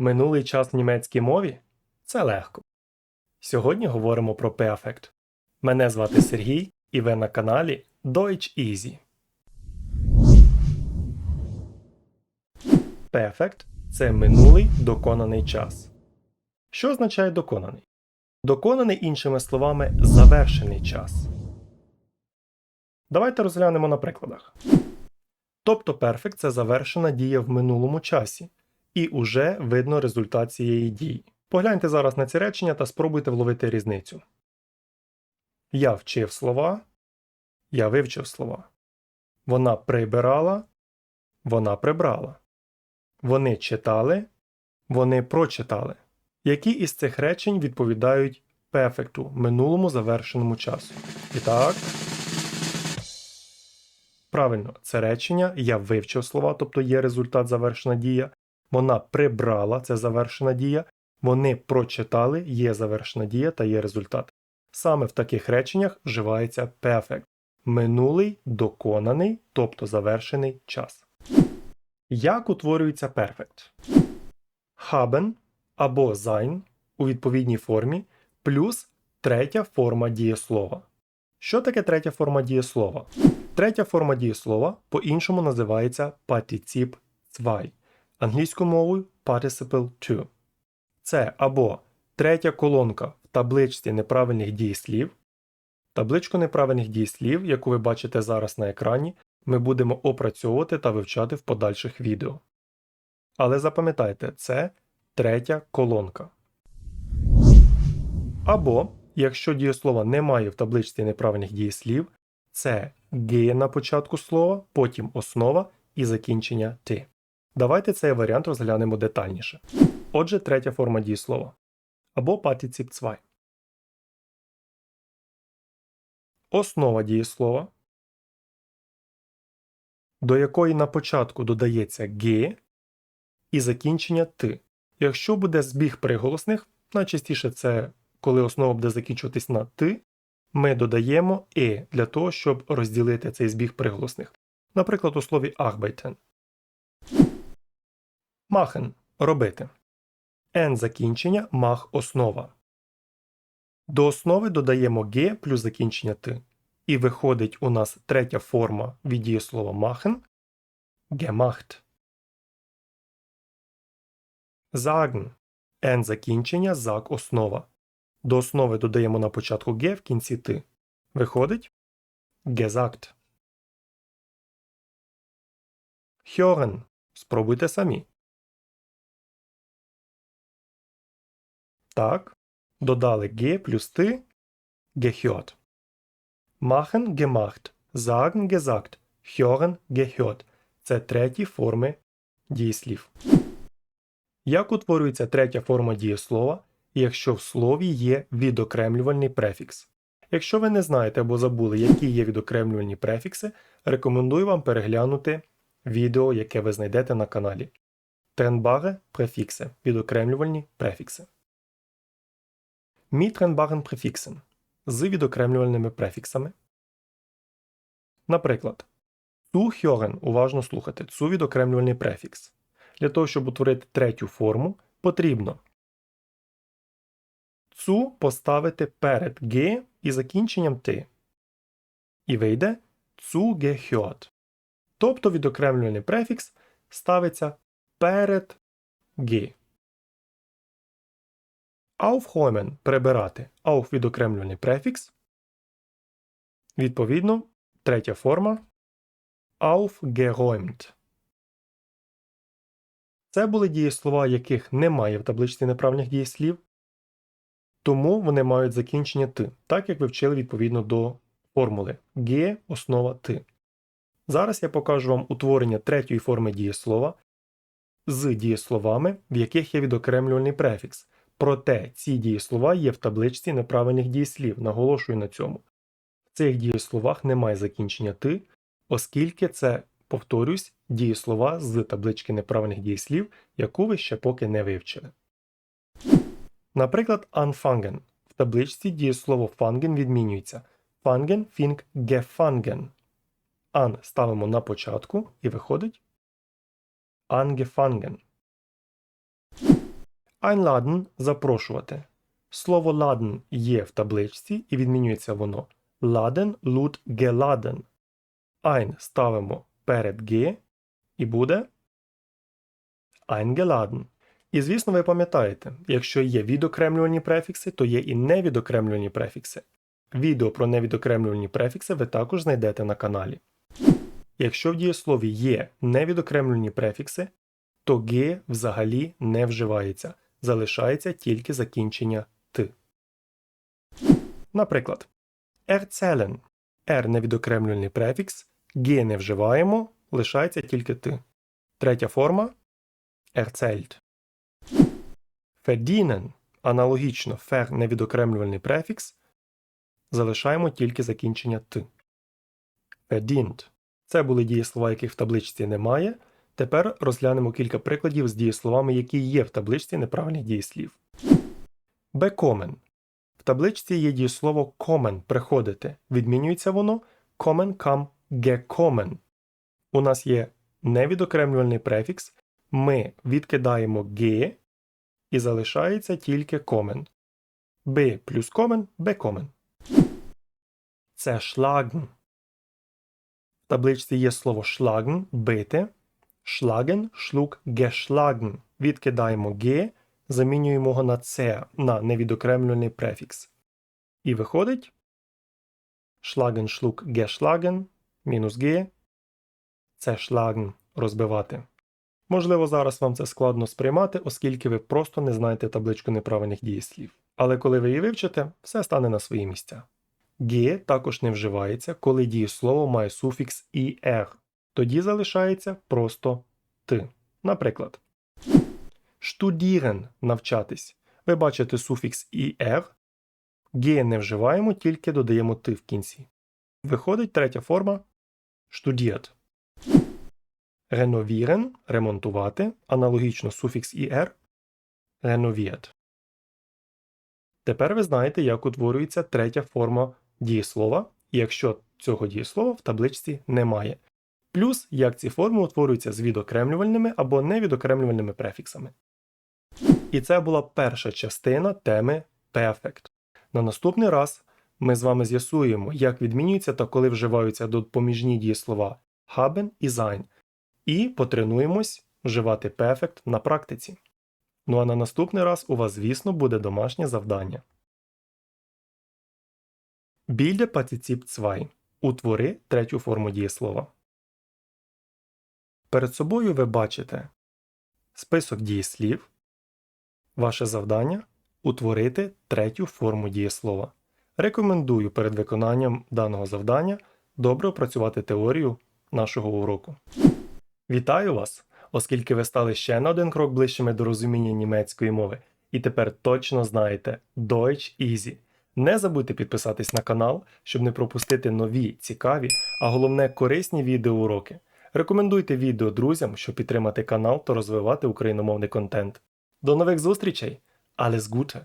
Минулий час в німецькій мові це легко. Сьогодні говоримо про Perfect. Мене звати Сергій, і ви на каналі Deutsch Easy. Perfect – це минулий доконаний час. Що означає доконаний? Доконаний, іншими словами, завершений час. Давайте розглянемо на прикладах. Тобто Perfect – це завершена дія в минулому часі, і уже видно результат цієї дії. Погляньте зараз на ці речення та спробуйте вловити різницю. Я вчив слова. Я вивчив слова. Вона прибирала. Вона прибрала. Вони читали. Вони прочитали. Які із цих речень відповідають пефекту минулому завершеному часу? І так. Правильно, це речення я вивчив слова, тобто є результат завершена дія. Вона прибрала це завершена дія. Вони прочитали, є завершена дія та є результат. Саме в таких реченнях вживається perfect – минулий доконаний, тобто завершений час. Як утворюється perfect? Haben або sein у відповідній формі плюс третя форма дієслова. Що таке третя форма дієслова? Третя форма дієслова по-іншому називається partizip 2, англійською мовою participle 2. Це або третя колонка в табличці неправильних дієслів. Табличку неправильних дієслів, яку ви бачите зараз на екрані, ми будемо опрацьовувати та вивчати в подальших відео. Але запам'ятайте, це третя колонка. Або, якщо дієслова немає в табличці неправильних дієслів, це г на початку слова, потім основа і закінчення ти. Давайте цей варіант розглянемо детальніше. Отже, третя форма дієслова. Або partizip 2. Основа дієслова, до якої на початку додається г і закінчення ти. Якщо буде збіг приголосних, найчастіше це коли основа буде закінчуватись на ти, ми додаємо е для того, щоб розділити цей збіг приголосних. Наприклад, у слові arbeiten. Machen – робити. N закінчення мах основа. До основи додаємо г плюс закінчення ти. І виходить у нас третя форма від дієслова machen – gemacht. Sagen – N закінчення зак основа. До основи додаємо на початку г в кінці ти. Виходить gesagt. Hören. Спробуйте самі. Так. Додали г плюс ти gehört. Machen gemacht. Sagen gesagt. Hören gehört. Це треті форми дієслів. Як утворюється третя форма дієслова, якщо в слові є відокремлювальний префікс? Якщо ви не знаєте або забули, які є відокремлювальні префікси, рекомендую вам переглянути відео, яке ви знайдете на каналі. Тренбаре префікси. Відокремлювальні префікси. Trennbaren префіксен з відокремлювальними префіксами. Наприклад, zuhören – уважно слухати. Цу відокремлювальний префікс. Для того, щоб утворити третю форму, потрібно цу поставити перед г і закінченням ти. І вийде zugehört. Тобто відокремлювальний префікс ставиться перед г. Aufräumen – прибирати. Auf – відокремлювальний префікс. Відповідно, третя форма aufgeräumt. Це були дієслова, яких немає в табличці неправильних дієслів, тому вони мають закінчення ти, так як ви вчили відповідно до формули Г основа ти. Зараз я покажу вам утворення третьої форми дієслова з дієсловами, в яких є відокремлювальний префікс. Проте ці дієслова є в табличці неправильних дієслів, наголошую на цьому. В цих дієсловах немає закінчення ти, оскільки це, повторюсь, дієслова з таблички неправильних дієслів, яку ви ще поки не вивчили. Наприклад, anfangen. В табличці дієслово fangen відмінюється. Fangen fing gefangen. An ставимо на початку і виходить angefangen. Einladen – запрошувати. Слово laden є в табличці і відмінюється воно. Laden, lud, geladen. Ein ставимо перед G і буде eingeladen. І звісно, ви пам'ятаєте, якщо є відокремлювані префікси, то є і невідокремлювані префікси. Відео про невідокремлювані префікси ви також знайдете на каналі. Якщо в дієслові є невідокремлювані префікси, то Г взагалі не вживається, залишається тільки закінчення Т. Наприклад, erzählen – R невідокремлюваний префікс, Г не вживаємо, лишається тільки Т. Третя форма erzählt. Verdienen – аналогічно фер невідокремлювальний префікс, залишаємо тільки закінчення Т. Verdient – це були дієслова, яких в табличці немає. Тепер розглянемо кілька прикладів з дієсловами, які є в табличці неправильних дієслів. Bekommen. В табличці є дієслово kommen – приходити. Відмінюється воно kommen kam gekommen. У нас є невідокремлювальний префікс. Ми відкидаємо г і залишається тільки комен. Б плюс комен bekommen. Це schlagen. В табличці є слово schlagen – бити. Schlagen, schlug, geschlagen. Відкидаємо г, замінюємо його на це, на невідокремлений префікс. І виходить schlagen, schlug, geschlagen, мінус г. Це schlagen – розбивати. Можливо, зараз вам це складно сприймати, оскільки ви просто не знаєте табличку неправильних дієслів. Але коли ви її вивчите, все стане на свої місця. Г також не вживається, коли дієслово має суфікс «ir». Тоді залишається просто Т. Наприклад, штудірен навчатись. Ви бачите суфікс «ir». Г не вживаємо, тільки додаємо Т в кінці. Виходить третя форма штудіат. Реновірен ремонтувати, аналогічно суфікс «ir» реновіат. Тепер ви знаєте, як утворюється третя форма дієслова, якщо цього дієслова в табличці немає. Плюс як ці форми утворюються з відокремлювальними або невідокремлювальними префіксами. І це була перша частина теми Perfect. На наступний раз ми з вами з'ясуємо, як відмінюються та коли вживаються допоміжні дієслова haben і sein, і потренуємось вживати Perfect на практиці. Ну а на наступний раз у вас, звісно, буде домашнє завдання. Більде партицip 2. Утвори третю форму дієслова. Перед собою ви бачите список дієслів. Ваше завдання утворити третю форму дієслова. Рекомендую перед виконанням даного завдання добре опрацювати теорію нашого уроку. Вітаю вас! Оскільки ви стали ще на один крок ближчими до розуміння німецької мови, і тепер точно знаєте Deutsch Easy. Не забудьте підписатись на канал, щоб не пропустити нові, цікаві, а головне корисні відеоуроки. Рекомендуйте відео друзям, щоб підтримати канал та розвивати україномовний контент. До нових зустрічей! Alles Gute!